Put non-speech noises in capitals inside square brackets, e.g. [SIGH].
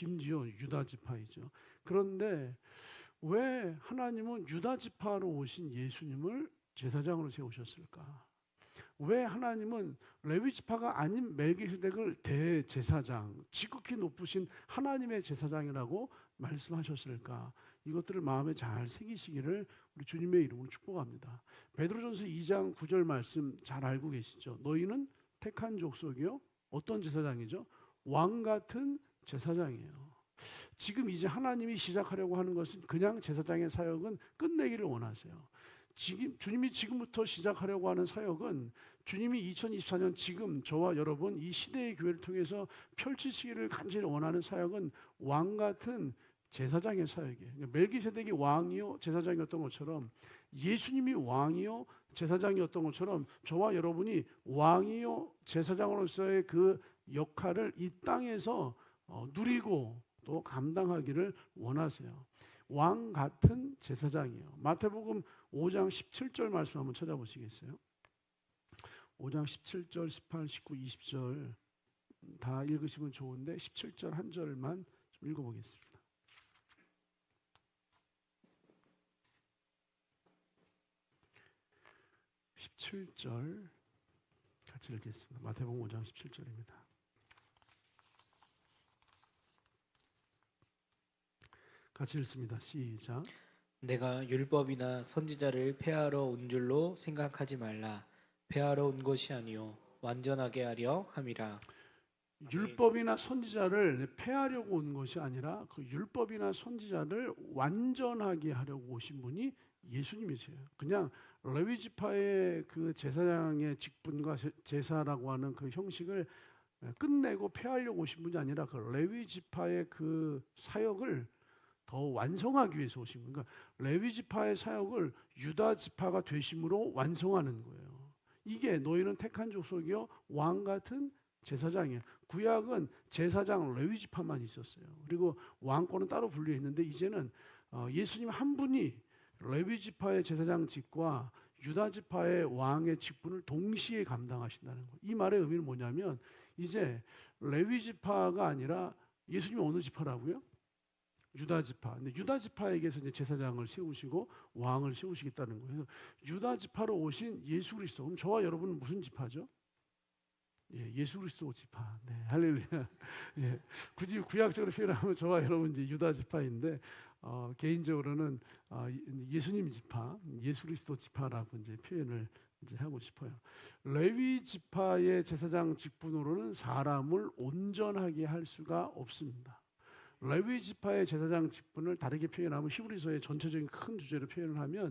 심지어 유다 지파이죠. 그런데 왜 하나님은 유다 지파로 오신 예수님을 제사장으로 세우셨을까? 왜 하나님은 레위 지파가 아닌 멜기세덱을 대제사장, 지극히 높으신 하나님의 제사장이라고 말씀하셨을까? 이것들을 마음에 잘 새기시기를 우리 주님의 이름으로 축복합니다. 베드로전서 2장 9절 말씀 잘 알고 계시죠? 너희는 택한 족속이요 어떤 제사장이죠? 왕 같은 제사장이에요. 지금 이제 하나님이 시작하려고 하는 것은 그냥 제사장의 사역은 끝내기를 원하세요. 지금 주님이 지금부터 시작하려고 하는 사역은 주님이 2024년 지금 저와 여러분 이 시대의 교회를 통해서 펼치시기를 간절히 원하는 사역은 왕 같은 제사장의 사역이에요. 그러니까 멜기세덱이 왕이요 제사장이었던 것처럼 예수님이 왕이요 제사장이었던 것처럼 저와 여러분이 왕이요 제사장으로서의 그 역할을 이 땅에서 어, 누리고 또 감당하기를 원하세요. 왕 같은 제사장이에요. 마태복음 5장 17절 말씀 한번 찾아보시겠어요? 5장 17절, 18, 19, 20절 다 읽으시면 좋은데 17절 한 절만 좀 읽어보겠습니다. 십칠 절 같이 읽겠습니다. 마태복음 5장 17절입니다. 같이 읽습니다. 시작. 내가 율법이나 선지자를 폐하러 온 줄로 생각하지 말라. 폐하러 온 것이 아니요 완전하게 하려 함이라. 율법이나 선지자를 폐하려고 온 것이 아니라 그 율법이나 선지자를 완전하게 하려고 오신 분이 예수님이세요. 그냥 레위 지파의 그 제사장의 직분과 제- 제사라고 하는 그 형식을 끝내고 폐하려고 오신 분이 아니라 그 레위 지파의 그 사역을 더 완성하기 위해서 오신 거예요. 그러니까 레위 지파의 사역을 유다 지파가 되심으로 완성하는 거예요. 이게 너희는 택한 족속이요 왕 같은 제사장이에요. 구약은 제사장 레위 지파만 있었어요. 그리고 왕권은 따로 분리해 있는데 이제는 어, 예수님 한 분이 레위 지파의 제사장 직과 유다 지파의 왕의 직분을 동시에 감당하신다는 거예요. 이 말의 의미는 뭐냐면 이제 레위 지파가 아니라 예수님이 어느 지파라고요? 유다 지파. 근데 유다 지파에게서 이제 제사장을 세우시고 왕을 세우시겠다는 거예요. 그래서 유다 지파로 오신 예수 그리스도. 그럼 저와 여러분은 무슨 지파죠? 예, 예수 그리스도 지파. 네, 할렐루야. [LAUGHS] 예, 굳이 구약적으로 표현하면 저와 여러분 이제 유다 지파인데 어, 개인적으로는 어, 예수님 지파, 예수 그리스도 지파라고 이제 표현을 이제 하고 싶어요. 레위 지파의 제사장 직분으로는 사람을 온전하게 할 수가 없습니다. 레위 지파의 제사장 직분을 다르게 표현하면 히브리서의 전체적인 큰 주제로 표현을 하면